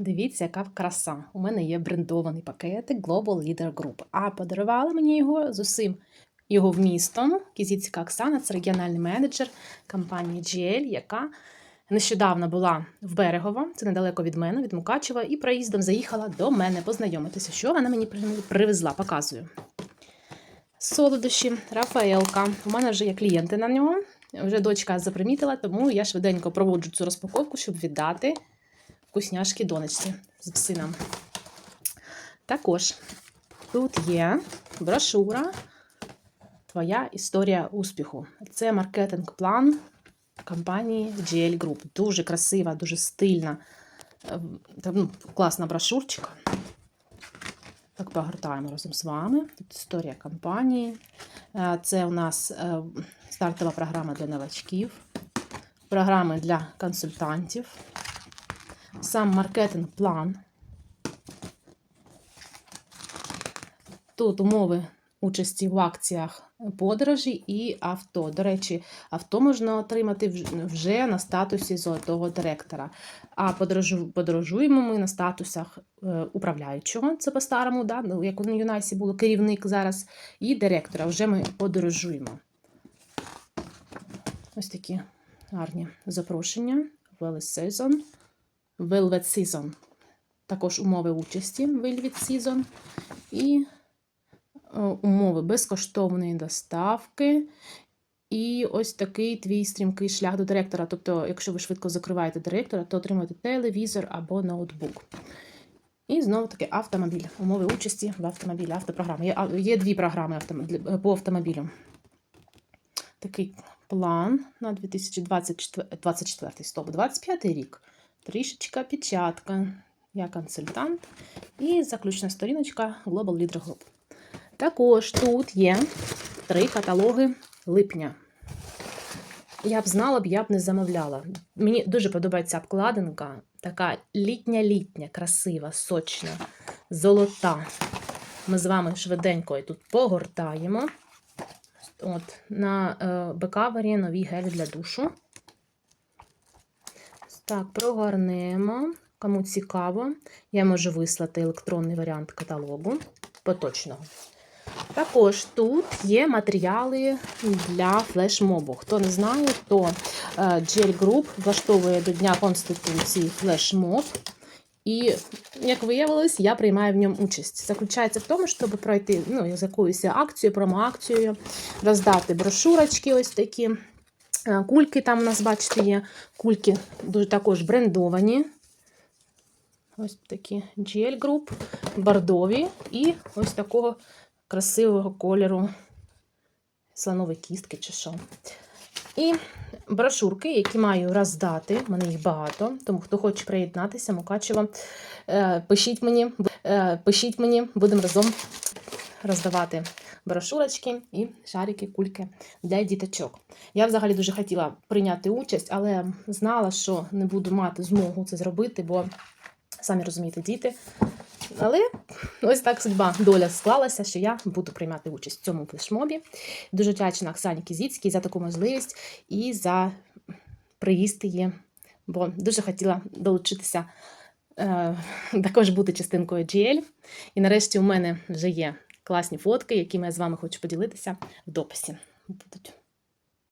Дивіться, яка краса. У мене є брендований пакетик Global Leader Group. А подарувала мені його з усім його вмістом. Кізіцька Оксана, це регіональний менеджер компанії GL, яка нещодавно була в Берегово, це недалеко від мене, від Мукачева, і проїздом заїхала до мене познайомитися. Що вона мені привезла, показую. Солодощі, Рафаелка. У мене вже є клієнти на нього. Вже дочка запримітила, тому я швиденько проводжу цю розпаковку, щоб віддати вкусняшки донечці з сином. Також тут є брошура Твоя історія успіху. Це маркетинг-план компанії GL Group. Дуже красива, дуже стильна, е, та, ну, класна брошурчика. Так погортаємо разом з вами. Тут історія компанії. Е, Це у нас е, стартова програма для новачків, програми для консультантів, сам маркетинг-план. Тут умови участі в акціях подорожі і авто. До речі, авто можна отримати вже на статусі золотого директора. А подорожуємо ми на статусах е, управляючого, це по-старому, да? ну, як у Юнайсі було керівник зараз, і директора. Вже ми подорожуємо. Ось такі гарні запрошення. Wellness Season. Velvet Season. Також умови участі Velvet Season. І е, умови безкоштовної доставки. І ось такий твій стрімкий шлях до директора. Тобто, якщо ви швидко закриваєте директора, то отримуєте телевізор або ноутбук. І знову таки автомобіль. Умови участі в автомобілі, автопрограми. Є, є дві програми по автомобілю. Такий план на 2024 стоп, 25 рік. Трішечка печатка. Я консультант. І заключна сторіночка Global Leader Group. Також тут є три каталоги липня. Я б знала б, я б не замовляла. Мені дуже подобається обкладинка. Така літня-літня, красива, сочна, золота. Ми з вами швиденько і тут погортаємо. От, на е, бекавері нові гелі для душу. Так, прогорнемо. Кому цікаво, я можу вислати електронний варіант каталогу поточного. Також тут є матеріали для флешмобу. Хто не знає, то GL Group влаштовує до Дня Конституції флешмоб. І, як виявилось, я приймаю в ньому участь. Заключається в тому, щоб пройти ну, з якоюсь акцією, промоакцією, роздати брошурочки, ось такі. Е, Кульки там у нас, бачите, є. Кульки дуже також брендовані. Ось такі GL Group, бордові і ось такого красивого кольору слонової кістки чи що. І брошурки, які маю роздати. У мене їх багато, тому хто хоче приєднатися, Мукачево, е, пишіть мені, е, пишіть мені, будемо разом роздавати брошурочки і шарики, кульки для діточок. Я взагалі дуже хотіла прийняти участь, але знала, що не буду мати змогу це зробити, бо самі розумієте, діти. Але ось так судьба, доля склалася, що я буду приймати участь в цьому флешмобі. Дуже вдячна Оксані Кізіцькій за таку можливість і за приїзд її, бо дуже хотіла долучитися, е, також бути частинкою GL. І нарешті у мене вже є класні фотки, якими я з вами хочу поділитися в дописі. Будуть.